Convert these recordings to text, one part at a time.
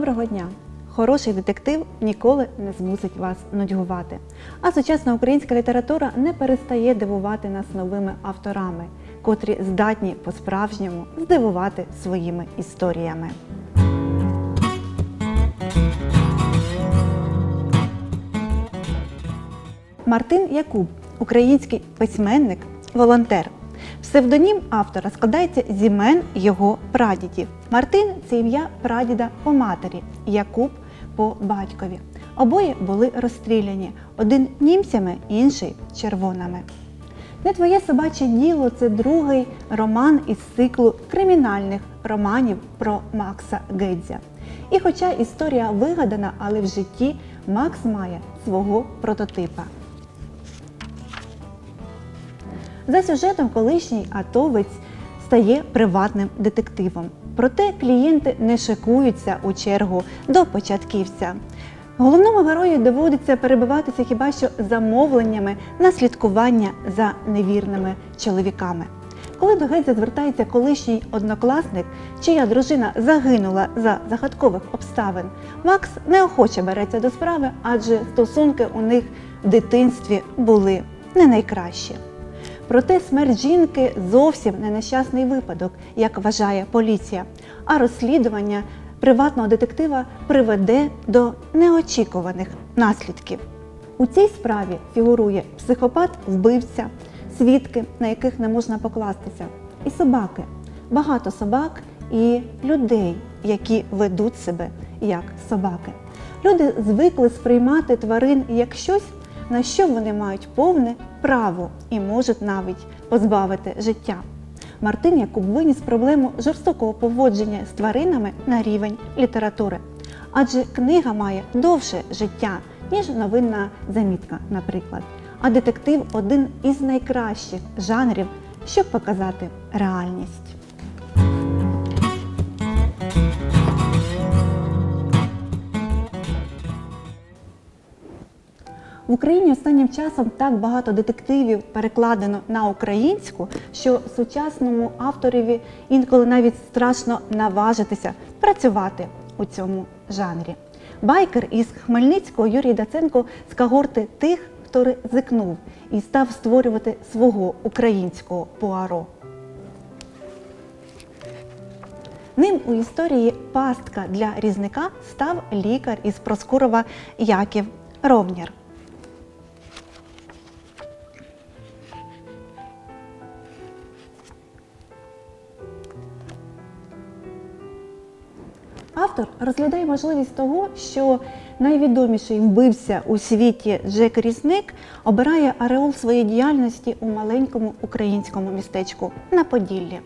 Доброго дня! Хороший детектив ніколи не змусить вас нудьгувати. А сучасна українська література не перестає дивувати нас новими авторами, котрі здатні по-справжньому здивувати своїми історіями. Мартин Якуб, український письменник, волонтер. Псевдонім автора складається з імен його прадідів. Мартин це ім'я прадіда по матері, Якуб по батькові. Обоє були розстріляні, один німцями, інший червонами. Не твоє собаче діло це другий роман із циклу кримінальних романів про Макса Гедзя. І хоча історія вигадана, але в житті Макс має свого прототипа. За сюжетом колишній атовець стає приватним детективом. Проте клієнти не шикуються у чергу до початківця. Головному герою доводиться перебиватися хіба що замовленнями на слідкування за невірними чоловіками. Коли до Гедзя звертається колишній однокласник, чия дружина загинула за загадкових обставин, Макс неохоче береться до справи, адже стосунки у них в дитинстві були не найкращі. Проте смерть жінки зовсім не нещасний випадок, як вважає поліція, а розслідування приватного детектива приведе до неочікуваних наслідків. У цій справі фігурує психопат-вбивця, свідки, на яких не можна покластися, і собаки, багато собак і людей, які ведуть себе як собаки. Люди звикли сприймати тварин як щось, на що вони мають повне право і можуть навіть позбавити життя. Мартин Якуб виніс проблему жорстокого поводження з тваринами на рівень літератури, адже книга має довше життя, ніж новинна замітка, наприклад. А детектив один із найкращих жанрів, щоб показати реальність. В Україні останнім часом так багато детективів перекладено на українську, що сучасному авторові інколи навіть страшно наважитися працювати у цьому жанрі. Байкер із Хмельницького Юрій Даценко з когорти тих, хто ризикнув і став створювати свого українського пуаро. Ним у історії пастка для різника став лікар із Проскурова Яків Ровнєр. Автор розглядає можливість того, що найвідоміший вбивця у світі Джек Різник обирає ареол своєї діяльності у маленькому українському містечку на Поділлі.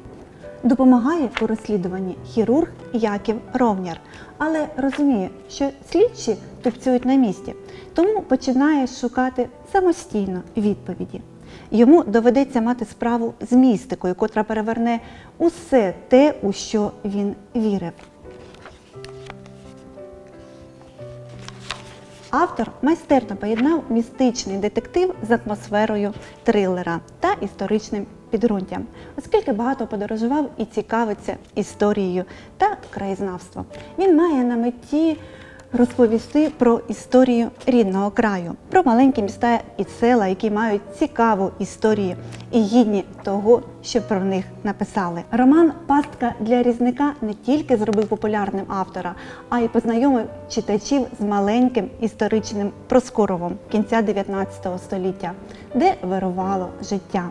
Допомагає у розслідуванні хірург Яків Ровняр, але розуміє, що слідчі тупцюють на місці, тому починає шукати самостійно відповіді. Йому доведеться мати справу з містикою, котра переверне усе те, у що він вірив. Автор майстерно поєднав містичний детектив з атмосферою трилера та історичним підґрунтям, оскільки багато подорожував і цікавиться історією та краєзнавством. Він має на меті розповісти про історію рідного краю, про маленькі міста і села, які мають цікаву історію і гідні того, що про них написали. Роман Пастка для різника не тільки зробив популярним автора, а й познайомив читачів з маленьким історичним Проскоровом кінця 19 століття, де вирувало життя.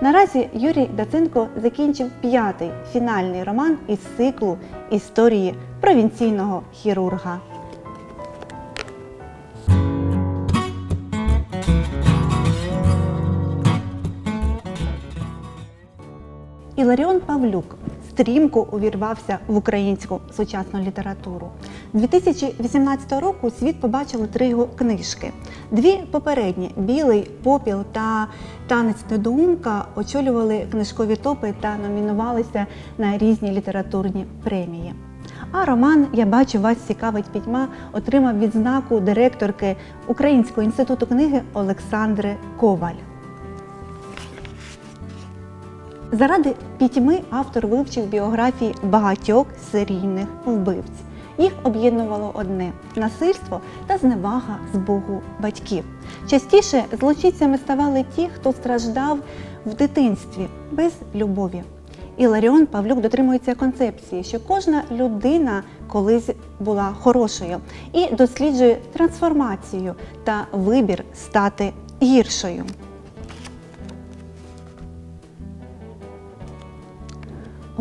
Наразі Юрій Даценко закінчив п'ятий фінальний роман із циклу історії провінційного хірурга. Іларіон Павлюк стрімко увірвався в українську сучасну літературу. 2018 року світ побачили три його книжки. Дві попередні Білий попіл та Танець недоумка очолювали книжкові топи та номінувалися на різні літературні премії. А роман Я бачу вас цікавить пітьма отримав відзнаку директорки Українського інституту книги Олександри Коваль. Заради пітьми автор вивчив біографії багатьох серійних вбивць. Їх об'єднувало одне насильство та зневага з боку батьків. Частіше злочинцями ставали ті, хто страждав в дитинстві без любові. І Ларіон Павлюк дотримується концепції, що кожна людина колись була хорошою і досліджує трансформацію та вибір стати гіршою.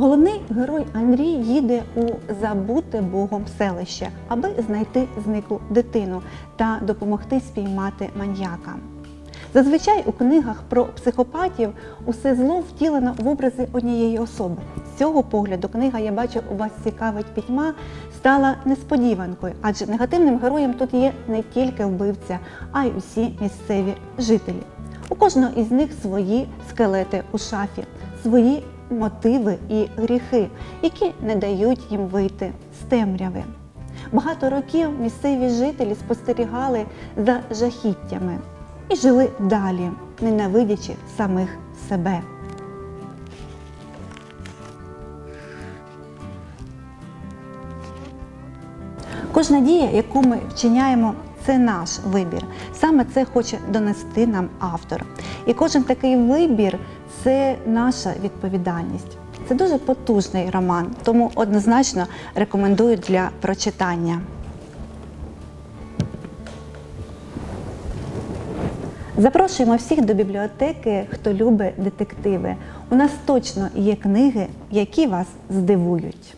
Головний герой Андрій їде у забуте Богом селище, аби знайти зниклу дитину та допомогти спіймати маньяка. Зазвичай у книгах про психопатів усе зло втілено в образи однієї особи. З цього погляду книга Я бачу, у вас цікавить пітьма стала несподіванкою, адже негативним героєм тут є не тільки вбивця, а й усі місцеві жителі. У кожного із них свої скелети у шафі, свої мотиви і гріхи, які не дають їм вийти з темряви. Багато років місцеві жителі спостерігали за жахіттями і жили далі, ненавидячи самих себе. Кожна дія, яку ми вчиняємо, це наш вибір. Саме це хоче донести нам автор. І кожен такий вибір це наша відповідальність. Це дуже потужний роман, тому однозначно рекомендую для прочитання. Запрошуємо всіх до бібліотеки, хто любить детективи. У нас точно є книги, які вас здивують.